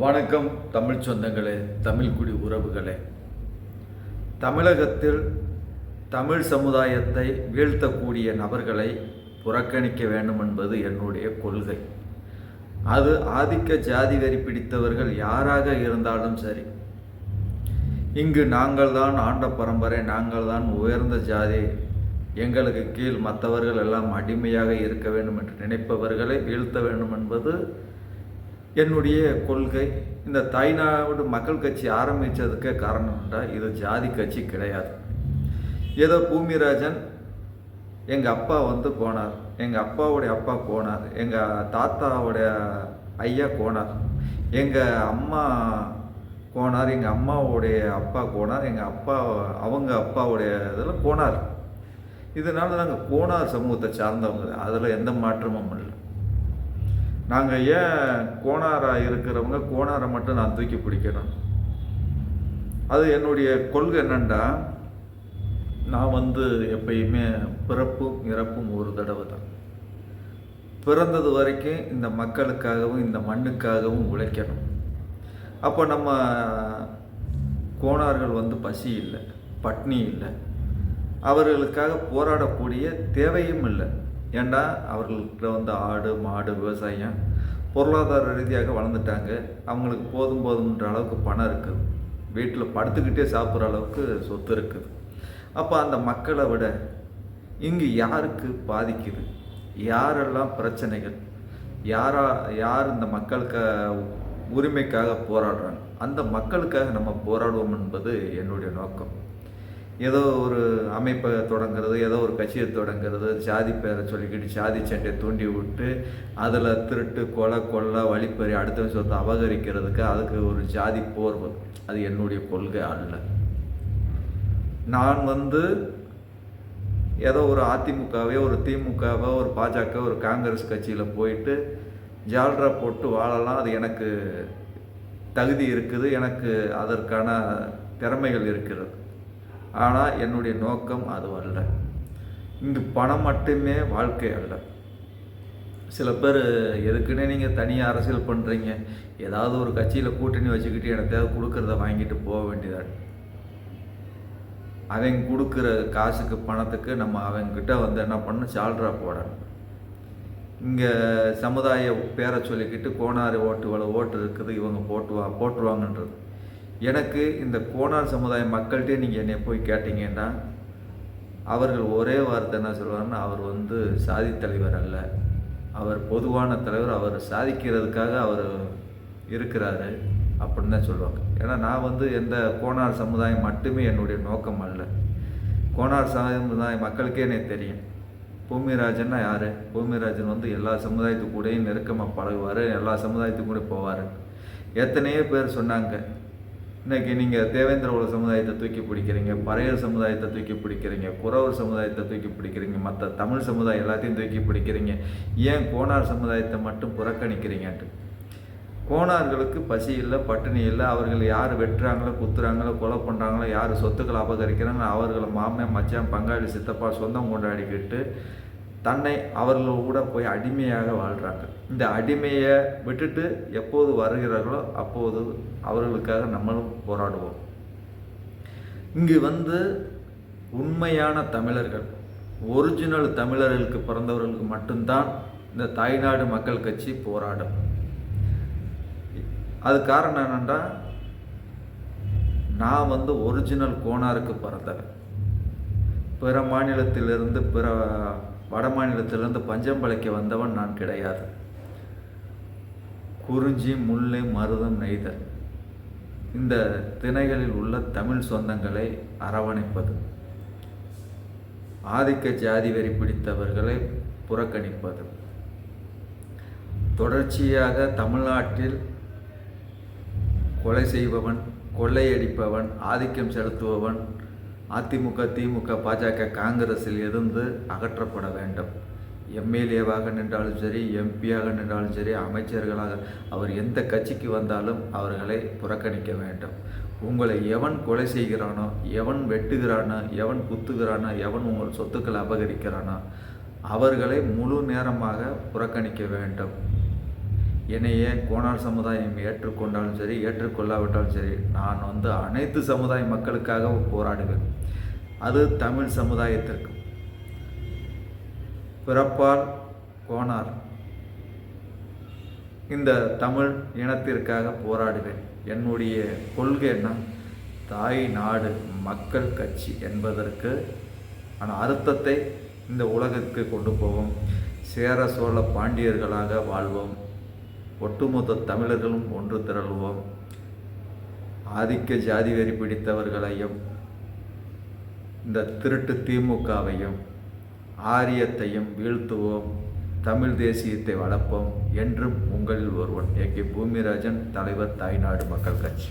வணக்கம் தமிழ் சொந்தங்களே தமிழ் குடி உறவுகளே. தமிழகத்தில் தமிழ் சமுதாயத்தை வீழ்த்தக்கூடிய நபர்களை புறக்கணிக்க வேண்டும் என்பது என்னுடைய கொள்கை. அது ஆதிக்க ஜாதி வெறி பிடித்தவர்கள் யாராக இருந்தாலும் சரி. இங்கு நாங்கள் தான் ஆண்ட பரம்பரை நாங்கள் தான் உயர்ந்த ஜாதி. எங்களுக்கு கீழ் மற்றவர்கள் எல்லாம் அடிமையாக இருக்க வேண்டும் என்று நினைப்பவர்களை வீழ்த்த வேண்டும் என்பது என்னுடைய கொள்கை. இந்த தாய்நாடு மக்கள் கட்சி ஆரம்பித்ததுக்கு காரணம் இது ஜாதி கட்சி கிடையாது. ஏதோ பூமிராஜன் எங்கள் அப்பா வந்து போனார். எங்கள் அப்பாவுடைய அப்பா போனார். எங்கள் தாத்தாவுடைய ஐயா போனார். எங்கள் அம்மா போனார். எங்கள் அம்மாவுடைய அப்பா போனார். எங்கள் அப்பா அவங்க அப்பாவுடைய இதில் போனார். இதனால நாங்கள் போனார் சமூகத்தை சார்ந்தவங்க. அதில் எந்த மாற்றமும் இல்லை. நாங்கள் ஏன் கோணாராக இருக்கிறவங்க கோணாரை மட்டும் நான் தூக்கி பிடிக்கணும் அது என்னுடைய கொள்கை என்னென்னா நான் வந்து எப்பயுமே பிறப்பும் இறப்பும் ஒரு தடவை தான். பிறந்தது வரைக்கும் இந்த மக்களுக்காகவும் இந்த மண்ணுக்காகவும் உழைக்கணும். அப்போ நம்ம கோணார்கள் வந்து பசி இல்லை பட்னி இல்லை. அவர்களுக்காக போராடக்கூடிய தேவையும் இல்லை. ஏண்டா அவர்கள்ட்ட வந்து ஆடு மாடு விவசாயம் பொருளாதார ரீதியாக வளர்ந்துட்டாங்க. அவங்களுக்கு போதும் போதும்ன்ற அளவுக்கு பணம் இருக்குது. வீட்டில் படுத்துக்கிட்டே சாப்பிட்ற அளவுக்கு சொத்து இருக்குது. அப்போ அந்த மக்களை விட இங்கு யாருக்கு பாதிக்குது? யாரெல்லாம் பிரச்சனைகள்? யாரா யார் இந்த மக்களுக்கு உரிமைக்காக போராடுறாங்க? அந்த மக்களுக்காக நம்ம போராடுவோம் என்பது என்னுடைய நோக்கம். ஏதோ ஒரு அமைப்பை தொடங்குறது ஏதோ ஒரு கட்சியை தொடங்குறது ஜாதி பேரை சொல்லிக்கிட்டு ஜாதி சண்டையை தூண்டி விட்டு அதில் திருட்டு கொலை கொள்ளை வழிப்பறி அடுத்த சொத்தை அபகரிக்கிறதுக்கு அதுக்கு ஒரு ஜாதி போர்வு. அது என்னுடைய கொள்கை அல்ல. நான் வந்து ஏதோ ஒரு அதிமுகவே ஒரு திமுகவோ ஒரு பாஜக ஒரு காங்கிரஸ் கட்சியில் போயிட்டு ஜால்ரா போட்டு வாழலாம். அது எனக்கு தகுதி இருக்குது. எனக்கு அதற்கான திறமைகள் இருக்கிறது. ஆனால் என்னுடைய நோக்கம் அது அல்ல. இங்கு பணம் மட்டுமே வாழ்க்கை அல்ல. சில பேர் எதுக்குன்னே நீங்கள் தனியாக அரசியல் பண்ணுறீங்க ஏதாவது ஒரு கட்சியில் கூட்டணி வச்சுக்கிட்டு எனக்கு தேவை கொடுக்குறத வாங்கிட்டு போக வேண்டியதாக அவங்க கொடுக்குற காசுக்கு பணத்துக்கு நம்ம அவங்கக்கிட்ட வந்து என்ன பண்ணணும்? சால்ரா போடணும். இங்கே சமுதாய பேரை சொல்லிக்கிட்டு கோணாறு ஓட்டு இவ்வளோ ஓட்டு இருக்குது இவங்க போட்டுவா போட்டுருவாங்கன்றது. எனக்கு இந்த கோணார் சமுதாய மக்கள்கிட்டே நீங்கள் என்னை போய் கேட்டீங்கன்னா அவர்கள் ஒரே வார்த்தை என்ன சொல்லுவாங்கன்னா அவர் வந்து சாதி தலைவர் அல்ல. அவர் பொதுவான தலைவர் அவர் சாதிக்கிறதுக்காக அவர் இருக்கிறாரு அப்படின்னு தான் சொல்லுவாங்க. ஏன்னா நான் வந்து எந்த கோணார் சமுதாயம் மட்டுமே என்னுடைய நோக்கம் அல்ல. கோணார் சமுதாய மக்களுக்கே எனக்கு தெரியும். பூமிராஜன்னா யார்? பூமிராஜன் வந்து எல்லா சமுதாயத்து கூடயும் நெருக்கமாக பழகுவார் எல்லா சமுதாயத்துக்கும் கூட போவார். எத்தனையோ பேர் சொன்னாங்க இன்றைக்கி நீங்கள் தேவேந்திர உல சமுதாயத்தை தூக்கி பிடிக்கிறீங்க பறையர் சமுதாயத்தை தூக்கி பிடிக்கிறீங்க குறவர் சமுதாயத்தை தூக்கி பிடிக்கிறீங்க மற்ற தமிழ் சமுதாயம் எல்லாத்தையும் தூக்கி பிடிக்கிறீங்க. ஏன் கோணார் சமுதாயத்தை மட்டும் புறக்கணிக்கிறீங்கன்ட்டு? கோணார்களுக்கு பசி இல்லை பட்டினி இல்லை அவர்கள் யார் வெட்டுறாங்களோ குத்துறாங்களோ கொலை பண்ணுறாங்களோ யார் சொத்துக்களை அபகரிக்கிறாங்களோ அவர்களை மாமன் மச்சான் பங்காளி சித்தப்பா சொந்தம் கொண்டாடிக்கிட்டு தன்னை அவர்கள் கூட போய் அடிமையாக வாழ்கிறாங்க இந்த அடிமையை விட்டுட்டு எப்போது வருகிறார்களோ அப்போது அவர்களுக்காக நம்மளும் போராடுவோம். இங்கு வந்து உண்மையான தமிழர்கள் ஒரிஜினல் தமிழர்களுக்கு பிறந்தவர்களுக்கு மட்டும்தான் இந்த தாய்நாடு மக்கள் கட்சி போராடும். அது காரணம் என்னென்னா நான் வந்து ஒரிஜினல் கோனாருக்கு பிறந்தவன். பிற மாநிலத்திலிருந்து பிற வட மாநிலத்திலிருந்து பஞ்சம் பழைக்க வந்தவன் நான் கிடையாது. குறிஞ்சி முல்லை மருதம் நெய்தல். இந்த திணைகளில் உள்ள தமிழ் சொந்தங்களை அரவணைப்பது. ஆதிக்க ஜாதி வெறி பிடித்தவர்களை புறக்கணிப்பது. தொடர்ச்சியாக தமிழ்நாட்டில் கொலை செய்பவன் கொள்ளையடிப்பவன் ஆதிக்கம் செலுத்துபவன் அதிமுக திமுக பாஜக காங்கிரஸில் இருந்து அகற்றப்பட வேண்டும். எம்எல்ஏவாக நின்றாலும் சரி எம்பியாக நின்றாலும் சரி அமைச்சர்களாக அவர் எந்த கட்சிக்கு வந்தாலும் அவர்களை புறக்கணிக்க வேண்டும். உங்களை எவன் கொலை செய்கிறானோ எவன் வெட்டுகிறானோ எவன் குத்துகிறானோ எவன் உங்கள் சொத்துக்களை அபகரிக்கிறானோ அவர்களை முழு நேரமாக புறக்கணிக்க வேண்டும். என்னையே கோணார் சமுதாயம் ஏற்றுக்கொண்டாலும் சரி ஏற்றுக்கொள்ளாவிட்டாலும் சரி நான் வந்து அனைத்து சமுதாய மக்களுக்காக போராடுவேன். அது தமிழ் சமுதாயத்திற்கு. பிறப்பால் கோணார். இந்த தமிழ் இனத்திற்காக போராடுவேன். என்னுடைய கொள்கை என்ன? தாய் நாடு மக்கள் கட்சி என்பதற்கு ஆன அர்த்தத்தை இந்த உலகத்துக்கு கொண்டு போவோம். சேர சோழ பாண்டியர்களாக வாழ்வோம். ஒட்டுமொத்த தமிழர்களும் ஒன்று திரள்வோம். ஆதிக்க ஜாதி வெறி பிடித்தவர்களையும் இந்த திருட்டு திமுகவையும் ஆரியத்தையும் வீழ்த்துவோம். தமிழ் தேசியத்தை வளர்ப்போம் என்றும் உங்களில் ஒருவன் ஏ கே பூமிராஜன் தலைவர் தாய்நாடு மக்கள் கட்சி.